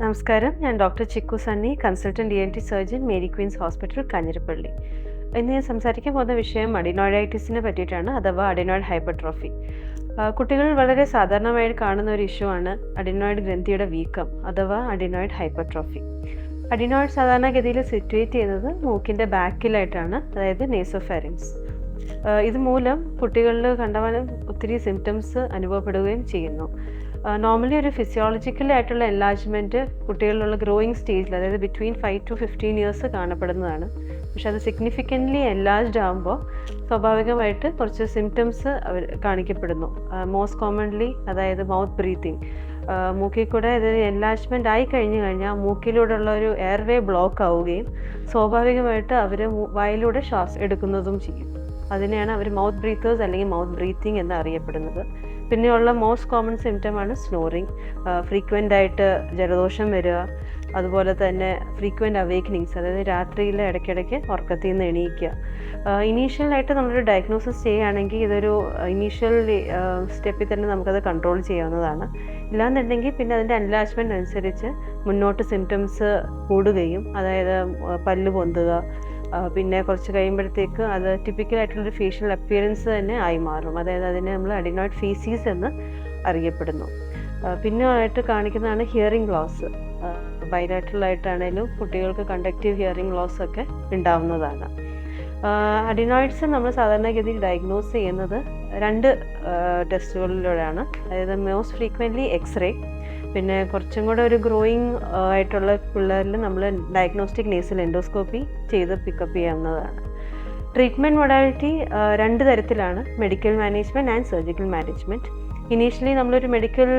നമസ്കാരം. ഞാൻ doctor Chikku Sunny consultant E N T surgeon Mary Queens hospital Kanjirappally. ഇന്ന് ഞാൻ സംസാരിക്കാൻ പോകുന്ന വിഷയം അഡിനോയിഡൈറ്റിസിനെ പറ്റിയിട്ടാണ് അഥവാ അഡിനോയിഡ് ഹൈപ്പർട്രോഫി. കുട്ടികൾ വളരെ സാധാരണമായി കാണുന്ന ഒരു ഇഷ്യൂ ആണ് അഡിനോയിഡ് ഗ്രന്ഥിയുടെ വീക്കം അഥവാ അഡിനോയിഡ് ഹൈപ്പർട്രോഫി. അഡിനോയിഡ് സാധാരണഗതിയിൽ സിറ്റുവേറ്റ് ചെയ്യുന്നത് മൂക്കിന്റെ ബാക്കിലായിട്ടാണ് അതായത് നേസോഫാരിൻസ് ഇത് മൂലം കുട്ടികളിൽ കണ്ടവാനും ഒത്തിരി സിംറ്റംസ് അനുഭവപ്പെടുകയും ചെയ്യുന്നു. നോർമലി ഒരു ഫിസിയോളജിക്കൽ ആയിട്ടുള്ള എൻലാജ്മെന്റ് കുട്ടികളിലുള്ള ഗ്രോയിങ് സ്റ്റേജിൽ അതായത് between five to fifteen years കാണപ്പെടുന്നതാണ്. പക്ഷെ അത് സിഗ്നിഫിക്കന്റ്ലി എൻലാജ്ഡ് ആകുമ്പോൾ സ്വാഭാവികമായിട്ട് കുറച്ച് സിംറ്റംസ് അവർ കാണിക്കപ്പെടുന്നു. മോസ്റ്റ് കോമൺലി അതായത് മൗത്ത് ബ്രീത്തിങ് മൂക്കിൽ കൂടെ ഇത് എൻലാജ്മെന്റ് ആയി കഴിഞ്ഞു കഴിഞ്ഞാൽ മൂക്കിലൂടെയുള്ള ഒരു എയർവേ ബ്ലോക്ക് ആവുകയും സ്വാഭാവികമായിട്ട് അവർ വായിലൂടെ ശ്വാസം എടുക്കുന്നതും ചെയ്യും. അതിനെയാണ് അവർ മൗത്ത് ബ്രീത്തേഴ്സ് അല്ലെങ്കിൽ മൗത്ത് ബ്രീത്തിങ് എന്ന് അറിയപ്പെടുന്നത്. പിന്നെയുള്ള മോസ്റ്റ് കോമൺ സിംറ്റമാണ് സ്നോറിങ് ഫ്രീക്വന്റ് ആയിട്ട് ജലദോഷം വരിക അതുപോലെ തന്നെ ഫ്രീക്വന്റ് അവേക്കനിങ്സ് അതായത് രാത്രിയിൽ ഇടയ്ക്കിടയ്ക്ക് ഉറക്കത്തിൽ നിന്ന് എണീക്കുക ഇനീഷ്യലായിട്ട് നമ്മളൊരു ഡയഗ്നോസിസ് ചെയ്യുകയാണെങ്കിൽ ഇതൊരു ഇനീഷ്യൽ സ്റ്റെപ്പിൽ തന്നെ നമുക്കത് കൺട്രോൾ ചെയ്യാവുന്നതാണ്. ഇല്ലാന്നുണ്ടെങ്കിൽ പിന്നെ അതിന്റെ അൻലാജ്മെന്റ് അനുസരിച്ച് മുന്നോട്ട് സിംറ്റംസ് കൂടുകയും അതായത് പല്ല് പൊന്തുക പിന്നെ കുറച്ച് കഴിയുമ്പോഴത്തേക്ക് അത് ടിപ്പിക്കലായിട്ടുള്ളൊരു ഫേഷ്യൽ അപ്പിയറൻസ് തന്നെ ആയി മാറും. അതായത് അതിനെ നമ്മൾ അഡിനോയിഡ് ഫീസീസ് എന്ന് അറിയപ്പെടുന്നു. പിന്നെ ആയിട്ട് കാണിക്കുന്നതാണ് ഹിയറിംഗ് ലോസ് ബൈലാറ്ററലായിട്ടാണേലും കുട്ടികൾക്ക് കണ്ടക്റ്റീവ് ഹിയറിംഗ് ലോസ് ഒക്കെ ഉണ്ടാവുന്നതാണ്. അഡിനോയിഡ്സ് നമ്മൾ സാധാരണഗതിയിൽ ഡയഗ്നോസ് ചെയ്യുന്നത് രണ്ട് ടെസ്റ്റുകളിലൂടെയാണ് അതായത് മോസ്റ്റ് ഫ്രീക്വന്റ്ലി എക്സ്റേ പിന്നെ കുറച്ചും കൂടെ ഒരു ഗ്രോയിങ് ആയിട്ടുള്ള പിള്ളേരിൽ നമ്മൾ ഡയഗ്നോസ്റ്റിക് നേസൽ എൻഡോസ്കോപ്പി ചെയ്ത് പിക്കപ്പ് ചെയ്യാവുന്നതാണ്. ട്രീറ്റ്മെന്റ് മൊഡാലിറ്റി രണ്ട് തരത്തിലാണ്. Medical management and surgical management initially നമ്മളൊരു മെഡിക്കൽ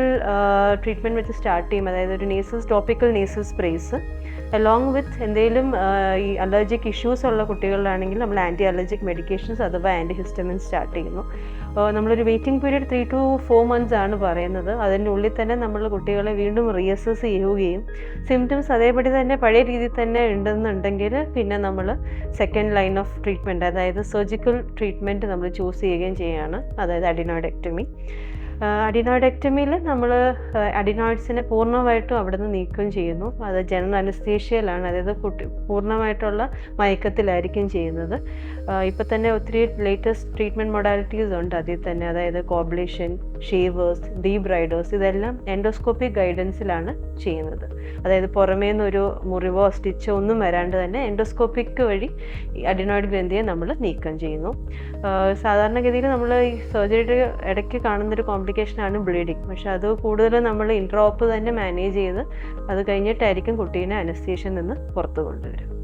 ട്രീറ്റ്മെന്റ് വെച്ച് സ്റ്റാർട്ട് ചെയ്യും. അതായത് ഒരു nasal topical nasal sprays along with എന്തെങ്കിലും ഈ അലർജിക് ഇഷ്യൂസ് ഉള്ള കുട്ടികളിലാണെങ്കിൽ നമ്മൾ ആന്റി അലർജിക് മെഡിക്കേഷൻസ് അഥവാ ആന്റി ഹിസ്റ്റമിൻ സ്റ്റാർട്ട് ചെയ്യുന്നു നമ്മളൊരു waiting period three to four months ആണ് പറയുന്നത്. അതിന്റെ ഉള്ളിൽ തന്നെ നമ്മൾ കുട്ടികളെ വീണ്ടും റീഅസസ് ചെയ്യുകയും സിംറ്റംസ് അതേപടി തന്നെ പഴയ രീതിയിൽ തന്നെ ഉണ്ടെന്നുണ്ടെങ്കിൽ പിന്നെ നമ്മൾ സെക്കൻഡ് ലൈൻ ഓഫ് ട്രീറ്റ്മെന്റ് അതായത് സർജിക്കൽ ട്രീറ്റ്മെന്റ് നമ്മൾ ചൂസ് ചെയ്യുകയും ചെയ്യുകയാണ്. അതായത് അഡിനോയിഡക്ടമി അഡിനോയിഡക്ടമിയിൽ നമ്മൾ അഡിനോയിഡ്സിനെ പൂർണമായിട്ടും അവിടെ നിന്ന് നീക്കം ചെയ്യുന്നു. അത് ജനറൽ അനസ്തേഷ്യയിലാണ്. അതായത് കുട്ടി പൂർണമായിട്ടുള്ള മയക്കത്തിലായിരിക്കും ചെയ്യുന്നത്. ഇപ്പോൾ തന്നെ ഒത്തിരി ലേറ്റസ്റ്റ് ട്രീറ്റ്മെന്റ് മൊഡാലിറ്റീസ് ഉണ്ട്. അതിൽ തന്നെ അതായത് കോബ്ലേഷൻ ഷേവേഴ്സ് ഡീപ് റൈഡേഴ്സ് ഇതെല്ലാം എൻഡോസ്കോപ്പിക് ഗൈഡൻസിലാണ് ചെയ്യുന്നത്. അതായത് പുറമേ നിന്നൊരു മുറിവോ സ്റ്റിച്ചോ ഒന്നും വരാണ്ട് തന്നെ എൻഡോസ്കോപ്പിക് വഴി അഡിനോയിഡ് ഗ്രന്ഥിയെ നമ്മൾ നീക്കം ചെയ്യുന്നു. സാധാരണഗതിയിൽ നമ്മൾ ഈ സർജറിയുടെ ഇടയ്ക്ക് കാണുന്നൊരു കോംപ്ലിക്കേഷനാണ് ബ്ലീഡിങ്. പക്ഷെ അത് കൂടുതൽ നമ്മൾ ഇൻട്രോപ്പ് തന്നെ മാനേജ് ചെയ്ത് അത് കഴിഞ്ഞിട്ടായിരിക്കും കുട്ടീനെ അനസ്തേഷ്യയിൽ നിന്ന് പുറത്തു കൊണ്ടുവരും